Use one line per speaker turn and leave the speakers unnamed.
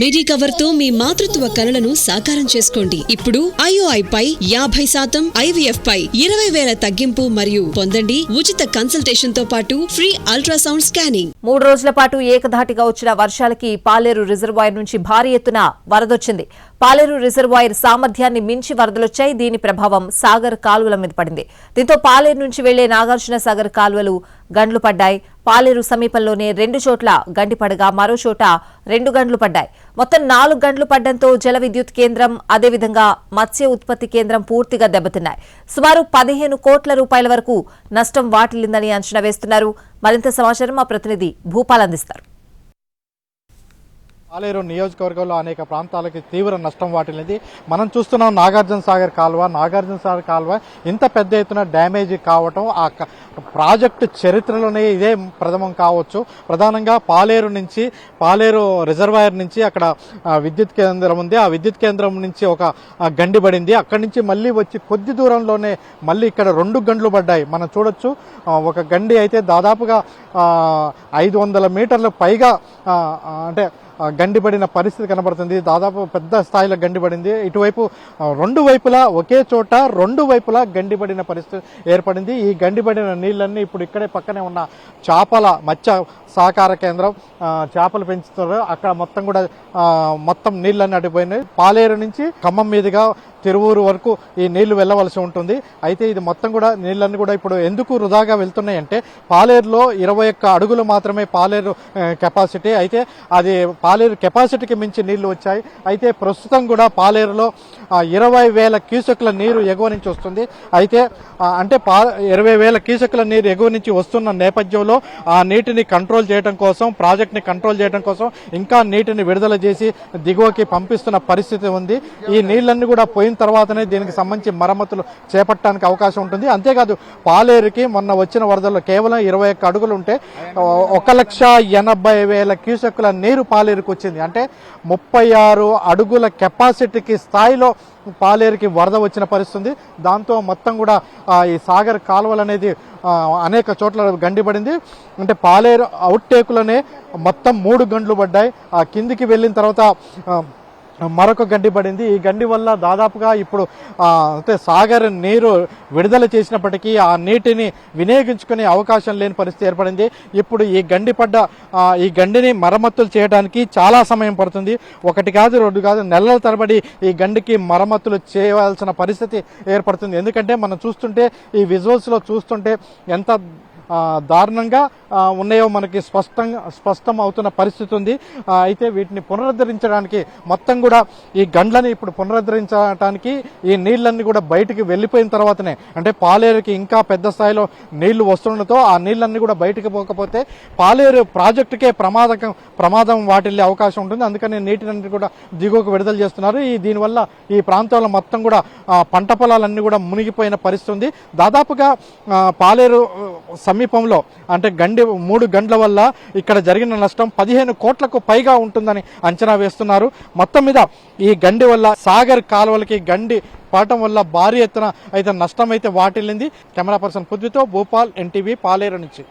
మిడి కవర్తో మీ మాతృత్వ కలలను సాకారం చేసుకోండి. ఇప్పుడు ఐఓఐ పై యాభై శాతం ఐవీఎఫ్ పై ఇరవై వేల తగ్గింపు మరియు పొందండి ఉచిత కన్సల్టేషన్తో పాటు ఫ్రీ అల్ట్రాసౌండ్ స్కానింగ్
మూడు రోజుల పాటు ఏకధాటిగా వచ్చిన వర్షాలకి పాలేరు రిజర్వాయర్ నుంచి భారీ ఎత్తున వరదొచ్చింది. పాలేరు రిజర్వాయర్ సామర్థ్యాన్ని మించి వరదలొచ్చాయి. దీని ప్రభావం సాగర్ కాలువల మీద పడింది. దీంతో పాలేరు నుంచి వెళ్ళే నాగార్జున సాగర్ కాలువలు గండ్లు పడ్డాయి. పాలేరు సమీపంలోనే రెండు చోట్ల గండి పడగా మరో చోట రెండు గండ్లు పడ్డాయి. మొత్తం నాలుగు గంటలు పడ్డంతో జల విద్యుత్ కేంద్రం అదేవిధంగా మత్స్య ఉత్పత్తి కేంద్రం పూర్తిగా దెబ్బతిన్నాయి. సుమారు పదిహేను కోట్ల రూపాయల వరకు నష్టం వాటిల్లిందని అంచనా వేస్తున్నారు. మరింత సమాచారం మా ప్రతినిధి భూపాల్ అందిస్తారు.
పాలేరు నియోజకవర్గంలో అనేక ప్రాంతాలకి తీవ్ర నష్టం వాటిల్లింది. మనం చూస్తున్నాం నాగార్జున సాగర్ కాలువ. నాగార్జున సాగర్ కాలువ ఇంత పెద్ద ఎత్తున డ్యామేజ్ కావటం ఆ ప్రాజెక్టు చరిత్రలోనే ఇదే ప్రథమం కావచ్చు. ప్రధానంగా పాలేరు నుంచి పాలేరు రిజర్వాయర్ నుంచి అక్కడ విద్యుత్ కేంద్రం ఉంది. ఆ విద్యుత్ కేంద్రం నుంచి ఒక గండి పడింది. అక్కడి నుంచి మళ్ళీ వచ్చి కొద్ది దూరంలోనే మళ్ళీ ఇక్కడ రెండు గండ్లు పడ్డాయి. మనం చూడొచ్చు ఒక గండి అయితే దాదాపుగా ఐదు వందల మీటర్ల పైగా అంటే గండిపడిన పరిస్థితి కనబడుతుంది. దాదాపు పెద్ద స్థాయిలో గండిపడింది. ఇటువైపు రెండు వైపులా ఒకే చోట రెండు వైపులా గండిపడిన పరిస్థితి ఏర్పడింది. ఈ గండిపడిన నీళ్ళన్నీ ఇప్పుడు ఇక్కడే పక్కనే ఉన్న చేపల మత్స్య సహకార కేంద్రం చేపలు పెంచుతారు అక్కడ మొత్తం కూడా మొత్తం నీళ్ళన్నీ అడిపోయినాయి పాలేరు నుంచి ఖమ్మం మీదుగా తిరువూరు వరకు ఈ నీళ్ళు వెళ్ళవలసి ఉంటుంది. అయితే ఇది మొత్తం కూడా నీళ్ళన్నీ కూడా ఇప్పుడు ఎందుకు వృధాగా వెళ్తున్నాయి అంటే పాలేరులో ఇరవై ఒక్క అడుగులు మాత్రమే పాలేరు కెపాసిటీ. అయితే అది పాలేరు కెపాసిటీకి మించి నీళ్ళు వచ్చాయి. అయితే ప్రస్తుతం కూడా పాలేరులో ఇరవై వేల క్యూసెక్ల నీరు ఎగువ నుంచి వస్తుంది. అయితే అంటే పా ఇరవై వేల క్యూసెక్ల నీరు ఎగువ నుంచి వస్తున్న నేపథ్యంలో ఆ నీటిని కంట్రోల్ చేయడం కోసం ప్రాజెక్ట్ని కంట్రోల్ చేయడం కోసం ఇంకా నీటిని విడుదల చేసి దిగువకి పంపిస్తున్న పరిస్థితి ఉంది. ఈ నీళ్ళన్నీ కూడా పోయిన తర్వాతనే దీనికి సంబంధించి మరమ్మతులు చేపట్టడానికి అవకాశం ఉంటుంది. అంతేకాదు పాలేరుకి మొన్న వచ్చిన వరదల్లో కేవలం ఇరవై ఒక్క అడుగులు ఉంటే ఒక లక్ష ఎనభై వేల క్యూసెక్ల నీరు పాలేరు వచ్చింది అంటే ముప్పై ఆరు అడుగుల కెపాసిటీకి స్థాయిలో పాలేరుకి వరద వచ్చిన పరిస్థితి ఉంది దాంతో మొత్తం కూడా ఈ సాగర్ కాలువలు అనేది అనేక చోట్ల గండిపడింది. అంటే పాలేరు అవుట్టేకులనే మొత్తం మూడు గంటలు పడ్డాయి. ఆ కిందికి వెళ్ళిన తర్వాత మరొక గండి పడింది. ఈ గండి వల్ల దాదాపుగా ఇప్పుడు అంటే సాగర్ నీరు విడుదల చేసినప్పటికీ ఆ నీటిని వినియోగించుకునే అవకాశం లేని పరిస్థితి ఏర్పడింది. ఇప్పుడు ఈ గండి పడ్డ ఈ గండిని మరమ్మతులు చేయడానికి చాలా సమయం పడుతుంది. ఒకటి కాదు రెండు కాదు నెలల తరబడి ఈ గండికి మరమ్మతులు చేయవలసిన పరిస్థితి ఏర్పడుతుంది. ఎందుకంటే మనం చూస్తుంటే ఈ విజువల్స్లో చూస్తుంటే ఎంత దారుణంగా ఉన్నాయో మనకి స్పష్టంగా స్పష్టం అవుతున్న పరిస్థితి ఉంది. అయితే వీటిని పునరుద్ధరించడానికి మొత్తం కూడా ఈ గండ్లని ఇప్పుడు పునరుద్ధరించడానికి ఈ నీళ్ళన్నీ కూడా బయటికి వెళ్ళిపోయిన తర్వాతనే అంటే పాలేరుకి ఇంకా పెద్ద స్థాయిలో నీళ్ళు వస్తుండటంతో ఆ నీళ్ళన్నీ కూడా బయటికి పోకపోతే పాలేరు ప్రాజెక్టుకే ప్రమాదకం ప్రమాదం వాటిల్లే అవకాశం ఉంటుంది. అందుకని నీటిని కూడా దిగువకు విడుదల చేస్తున్నారు. ఈ దీనివల్ల ఈ ప్రాంతంలో మొత్తం కూడా పంట పొలాలన్నీ కూడా మునిగిపోయిన పరిస్థితి ఉంది. దాదాపుగా పాలేరు సమీపంలో అంటే గండి మూడు గంటల వల్ల ఇక్కడ జరిగిన నష్టం పదిహేను కోట్లకు పైగా ఉంటుందని అంచనా వేస్తున్నారు. మొత్తం మీద ఈ గండి వల్ల సాగర్ కాలువలకి గండి పాటం వల్ల భారీ ఎత్తున అయితే నష్టం అయితే వాటిల్లింది. కెమెరా పర్సన్ పృథ్వీతో భూపాల్ ఎన్టీవీ పాలేరు నుంచి.